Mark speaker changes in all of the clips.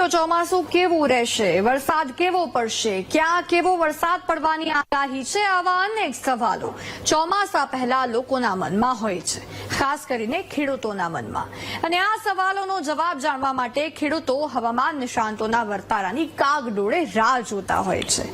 Speaker 1: તો ચોમાસું કેવું રહેશે? વરસાદ કેવો પડશે? ક્યાં કેવો વરસાદ પડવાની આગાહી છે? આવા અનેક સવાલો ચોમાસા પહેલા લોકોના મનમાં હોય છે, ખાસ કરીને ખેડૂતોના મનમાં. અને આ સવાલોનો જવાબ જાણવા માટે ખેડૂતો હવામાન નિષ્ણાંતોના વર્તારાની કાગડોળે રાહ જોતા હોય છે.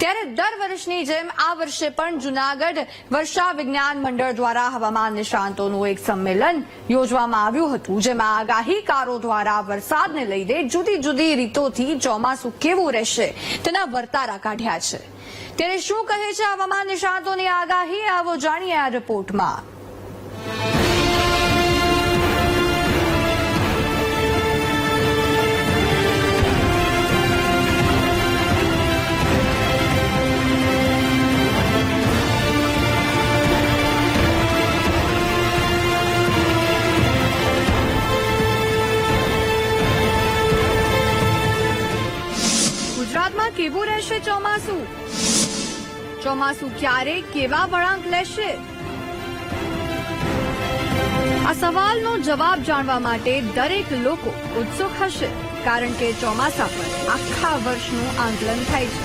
Speaker 1: ત્યારે દર વર્ષની જેમ આ વર્ષે પણ જુનાગઢ વર્ષા વિજ્ઞાન મંડળ દ્વારા હવામાન નિષ્ણાંતોનું એક સંમેલન યોજવામાં આવ્યું હતું, જેમાં આગાહીકારો દ્વારા વરસાદને લઈને જુદી જુદી રીતોથી ચોમાસું કેવું રહેશે તેના વર્તારા કાઢ્યા છે. ત્યારે શું કહે છે હવામાન નિષ્ણાંતોની આગાહી, આવો જાણીએ આ રિપોર્ટમાં. કેવું રહેશે ચોમાસું? ચોમાસું ક્યારે કેવા વળાંક લેશે? આ સવાલનો જવાબ જાણવા માટે દરેક લોકો ઉત્સુક હશે, કારણ કે ચોમાસા પર આખા વર્ષનું આંકલન થાય છે.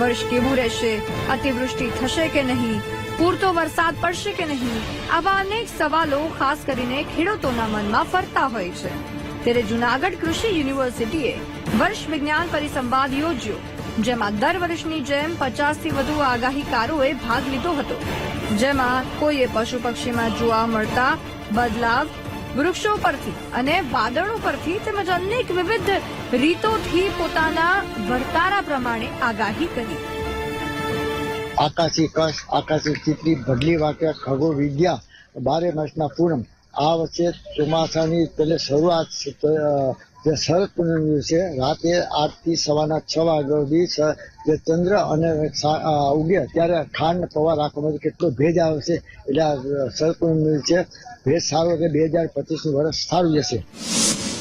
Speaker 1: વર્ષ કેવું રહેશે? અતિવૃષ્ટિ થશે કે નહીં? પૂરતો વરસાદ પડશે કે નહીં? આવા અનેક સવાલો ખાસ કરીને ખેડૂતોના મનમાં ફરતા હોય છે. ત્યારે જુનાગઢ કૃષિ યુનિવર્સિટીએ વર્ષ વિજ્ઞાન પરિસંવાદ યોજ્યો. જેમાં દર વર્ષની જેમ પચાસથી વધુ આગાહીકારોએ ભાગ લીધો હતો. જેમાં કોઈએ પશુ પક્ષીમાં જોવા મળતા બદલાવ, વૃક્ષો પરથી અને વાદળો પરથી તેમજ અનેક વિવિધ રીતોથી પોતાના વર્તારા પ્રમાણે આગાહી કરી.
Speaker 2: આકાશી કશ આકાશી ચિત્રી, ભડલી વાક્ય ખગો વિદ્યા બારે માસના પૂનમ. આ વચ્ચે ચોમાસાની પેલે શરૂઆત જે શરદ પૂનમની દિવસે રાતે આઠથી સવારના છ વાગ્યા સુધી જે ચંદ્ર અને ઉગે ત્યારે ખાંડ પવા રાખવામાં કેટલો ભેજ આવે છે, એટલે શરદ પૂનમની દિવસે ભેજ સારો કે બે હજાર પચીસનું વર્ષ સારું જશે.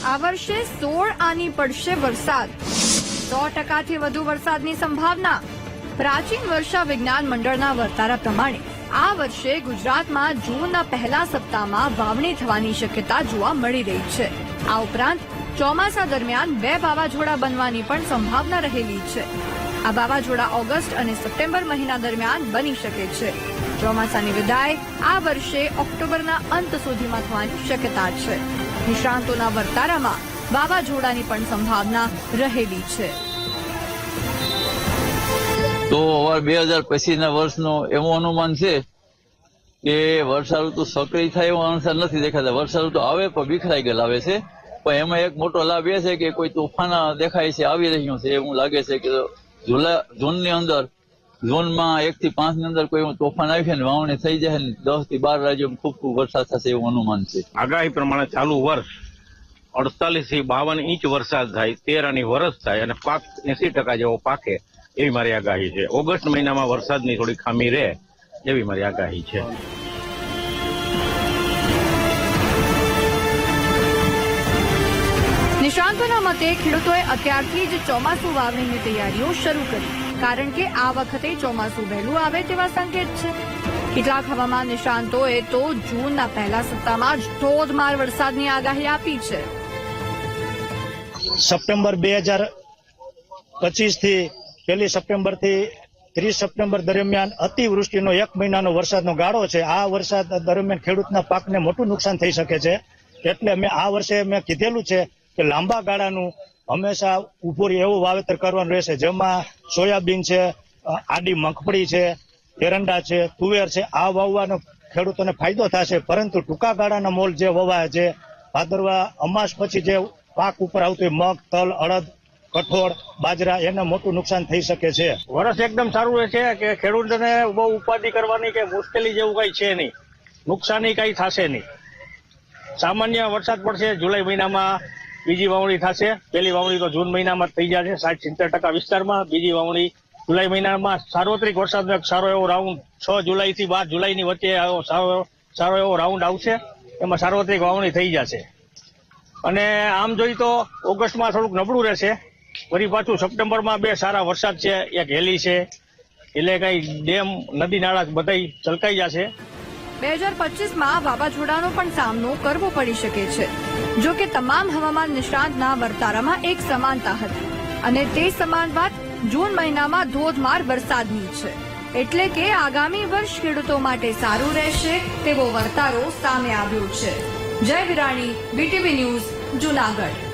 Speaker 1: આ વર્ષે સોળ આની પડશે વરસાદ. સો ટકાથી વધુ વરસાદની સંભાવના. પ્રાચીન વર્ષા વિજ્ઞાન મંડળના વર્તારા પ્રમાણે આ વર્ષે ગુજરાતમાં જૂનના પહેલા સપ્તાહમાં વાવણી થવાની શક્યતા જોવા મળી રહી છે. આ ઉપરાંત ચોમાસા દરમિયાન બે વાવાઝોડા બનવાની પણ સંભાવના રહેલી છે. આ વાવાઝોડા ઓગસ્ટ અને સપ્ટેમ્બર મહિના દરમિયાન બની શકે છે. ચોમાસાની વિદાય આ વર્ષે ઓક્ટોબરના અંત સુધીમાં થવાની શક્યતા છે. નિષ્ણાંતોના વર્તારામાં વાવાઝોડાની પણ સંભાવના રહેલી છે.
Speaker 3: તો બે હજાર પછીના વર્ષનો એવું અનુમાન છે કે વર્ષા ઋતુ સક્રિય થાય એવો અનુસાર નથી દેખાતા. વર્ષા ઋતુ આવે પણ વિખરાઈ ગયેલા આવે છે. પણ એમાં એક મોટો લાભ એ છે કે કોઈ તોફાન દેખાય છે, આવી રહ્યું છે એવું લાગે છે કે જુલા, જૂનની અંદર, જૂનમાં એક થી પાંચની અંદર કોઈ તોફાન આવી છે ને વાવણી થઈ જાય ને દસથી બાર રાજ્યોમાં ખૂબ ખૂબ વરસાદ થશે એવું અનુમાન છે.
Speaker 4: આગાહી પ્રમાણે ચાલુ વર્ષ અડતાલીસથી બાવન ઇંચ વરસાદ થાય તેર આની વરસ થાય અને પાક એસી ટકા જેવો પાકે એવી મારી આગાહી છે. ઓગસ્ટ મહિનામાં વરસાદની થોડી ખામી રહે એવી મારી આગાહી છે.
Speaker 1: નિષ્ણાંતોના મતે ખેડૂતોએ અત્યારથી જ ચોમાસુ વાવણીની તૈયારીઓ શરૂ કરી? કારણ કે આ વખતે ચોમાસું વહેલું આવે તેવા સંકેત છે. કેટલાક હવામાન નિષ્ણાંતોએ તો જૂનના પહેલા સપ્તાહમાં જ ધોધમાર વરસાદની આગાહી આપી છે.
Speaker 5: સપ્ટેમ્બર બે હજાર પચીસથી પહેલી સપ્ટેમ્બરથી ત્રીસ સપ્ટેમ્બર દરમિયાન અતિવૃષ્ટિનો એક મહિનાનો વરસાદનો ગાળો છે. આ વરસાદ દરમિયાન ખેડૂતના પાકને મોટું નુકસાન થઈ શકે છે. એટલે મેં આ વર્ષે મેં કીધેલું છે કે લાંબા ગાળાનું હંમેશા ઉપર એવું વાવેતર કરવાનું રહેશે. જેમાં સોયાબીન છે આડી મગફળી છે, એરંડા છે, તુવેર છે, આ વાવવાનો ખેડૂતોને ફાયદો થશે. પરંતુ ટૂંકા ગાળાના મોલ જે વવાય છે, ભાદરવા અમાસ પછી જે પાક ઉપર આવતું મગ, તલ, અડદ, કઠોળ, બાજરા, એને મોટું નુકસાન થઈ શકે છે. વર્ષ એકદમ સારું રહે છે કે ખેડૂતોને બહુ ઉપાધિ કરવાની કે મુશ્કેલી જેવું કઈ છે નહીં. નુકસાની કઈ થશે નહીં. સામાન્ય વરસાદ પડશે જુલાઈ મહિનામાં બીજી વાવણી થશે. પહેલી વાવણી તો જૂન મહિનામાં થઈ જશે સાઠ સિત્તેર ટકા વિસ્તારમાં. બીજી વાવણી જુલાઈ મહિનામાં સાર્વત્રિક વરસાદનો એક સારો એવો રાઉન્ડ છ જુલાઈ થી બાર જુલાઈની વચ્ચે સારો સારો એવો રાઉન્ડ આવશે. એમાં સાર્વત્રિક વાવણી થઈ જશે. અને આમ જોઈ તો ઓગસ્ટમાં થોડુંક નબળું રહેશે. ફરી પાછું સપ્ટેમ્બરમાં બે સારા વરસાદ છે, એક હેલી છે. એટલે કઈ ડેમ નદી નાળા બધા છલકાઈ જશે.
Speaker 1: બે હજાર પચીસમાં વાવાઝોડાનો પણ સામનો કરવો પડી શકે છે. જો કે તમામ હવામાન નિષ્ણાંતના વર્તારામાં એક સમાનતા હતી. અને તે સમાન વાત જૂન મહિનામાં ધોધમાર વરસાદની છે. એટલે કે આગામી વર્ષ ખેડૂતો માટે સારું રહેશે તેવો વર્તારો સામે આવ્યો છે. જય વિરાણી બીટીવી ન્યૂઝ, જુનાગઢ.